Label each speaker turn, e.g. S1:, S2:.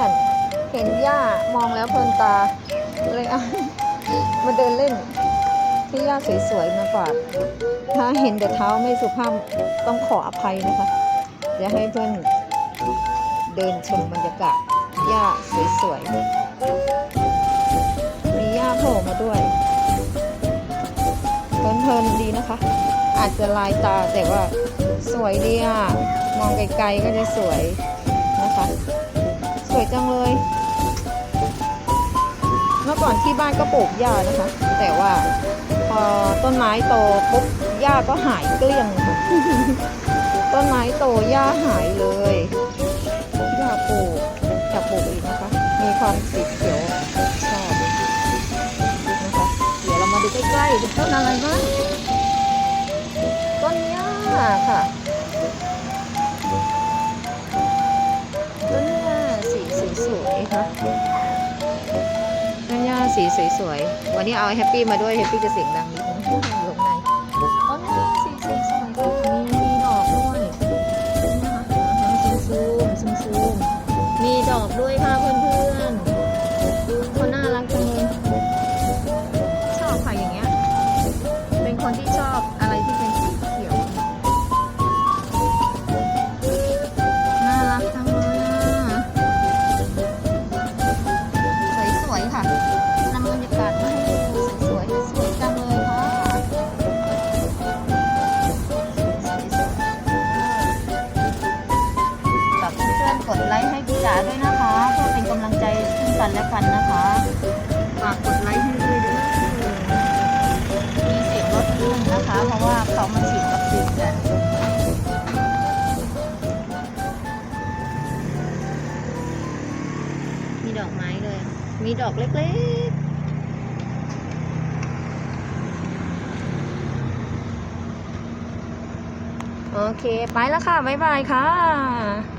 S1: อน เห็นหญ้ามองแล้วเพลินตา เลยเอามาเดินเล่น ที่หญ้าสวยๆมาฝากถ้าเห็นแต่เท้าไม่สุภาพต้องขออภัยนะคะจะให้เพื่อนเดินชมบรรยากาศหญ้าสวยๆ มีหญ้าโผล่มาด้วยเพลินๆดีนะคะ อาจจะลายตาแต่ว่าสวยดีอะ มองไกลๆก็จะสวยนะคะ จังเลย เมื่อก่อนที่บ้านก็ปลูกหญ้านะคะ แต่ว่าพอต้นไม้โตปุ๊บหญ้าก็หายเกลี้ยงค่ะต้นไม้โตหญ้าหายเลยอยากปลูกอยากปลูกอีกนะคะ มีความสีเขียวชอบนะคะ เดี๋ยวเรามาดูใกล้ๆเป็นต้นอะไรบ้างต้นหญ้าค่ะ สวยๆค่ะต้นหญ้าสีสวยๆ วันนี้เอาแฮปปี้มาด้วยแฮปปี้จะเสียงดังนิดนึงอยู่ข้างในต้นหญ้าสีสวยๆมีมีดอกด้วยนะคะซูมซูมซูมมีดอกด้วยค่ะ ลค์ให้พี่จ๋าด้วยนะคะเพื่อเป็นกำลังใจซึ่งกันและกันนะคะฝากกดไลค์ให้ด้วยด้อมีเสียงรถขึ้นนะคะ เพราะว่าเขามาฉีดวัคซีนกันมีดอกไม้เลย มีดอกเล็กๆโอเค ไปแล้วค่ะ บ๊ายบายค่ะ